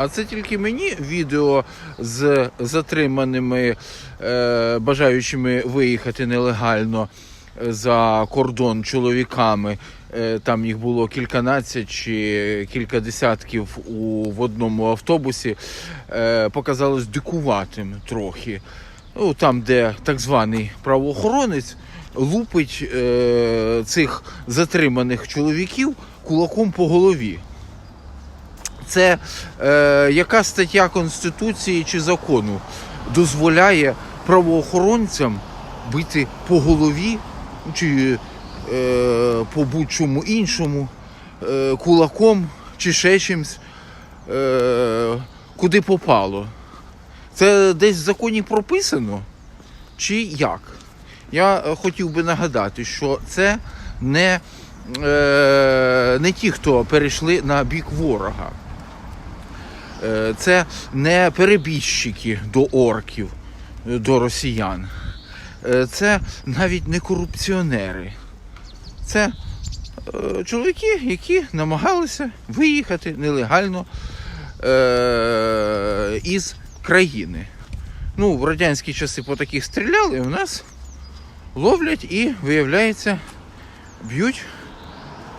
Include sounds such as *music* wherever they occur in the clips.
А це тільки мені відео з затриманими е, бажаючими виїхати нелегально е, за кордон чоловіками. Е, там їх було кільканадцять чи кілька десятків у, в одному автобусі. Е, показалось дикуватим трохи. Ну, там, де так званий правоохоронець лупить е, цих затриманих чоловіків кулаком по голові. Це е, яка стаття Конституції чи закону дозволяє правоохоронцям бити по голові чи е, по будь-чому іншому е, кулаком чи ще чимсь, е, куди попало? Це десь в законі прописано? Чи як? Я е, хотів би нагадати, що це не, е, не ті, хто перейшли на бік ворога. Е, Це не перебіжчики до орків, е, до росіян. Е, Це навіть не корупціонери. Це чоловіки, які намагалися виїхати нелегально із країни. Ну, в радянські часи по таких стріляли, у нас ловлять і, виявляється, б'ють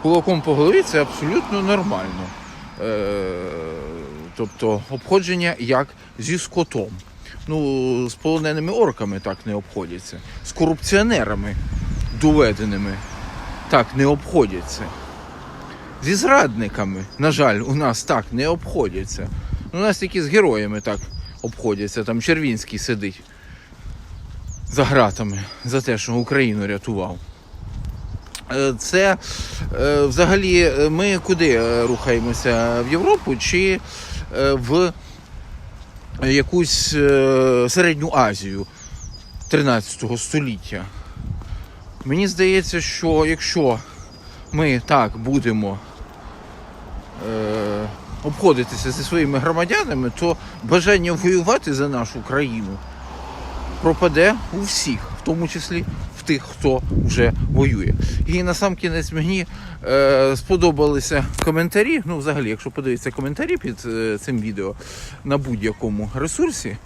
кулаком по голові, це абсолютно нормально. Тобто обходження як зі скотом. Ну, з полоненими орками так не обходяться. З корупціонерами доведеними так не обходяться. Зі зрадниками, на жаль, у нас так не обходяться. У нас тільки з героями так обходяться. Там Червінський сидить за гратами за те, що Україну рятував. Е, Це е, взагалі е, ми куди рухаємося? В Європу чи в якусь е, середню Азію 13 століття? Мені здається, що якщо ми так будемо е, обходитися зі своїми громадянами, то бажання воювати за нашу країну пропаде у всіх, в тому числі в тих, хто вже воює. І на сам кінець мені е, сподобалися коментарі. Ну, взагалі, якщо подивитися коментарі під е, цим відео на будь-якому ресурсі,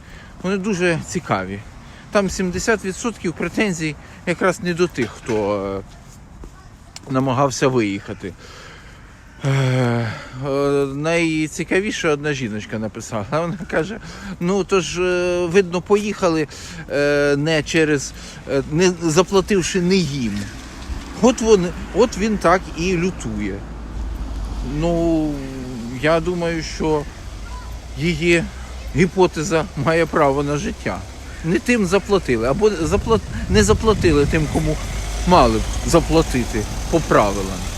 вони дуже цікаві. Там 70% претензій якраз не до тих, хто е, намагався виїхати. Е, е, Найцікавіше одна жіночка написала. *laughs* Вона каже: ну то ж, е, видно, поїхали не через не заплативши не їм. От вони, от він так і лютує. Ну, я думаю, що її гіпотеза має право на життя. Не тим заплатили, або заплат... не заплатили тим, кому мали б заплатити по правилам.